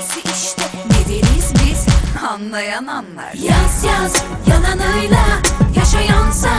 hikayesi işte? Ne deriz biz. Anlayan anlar. Yaz yaz yalanıyla yaşayansa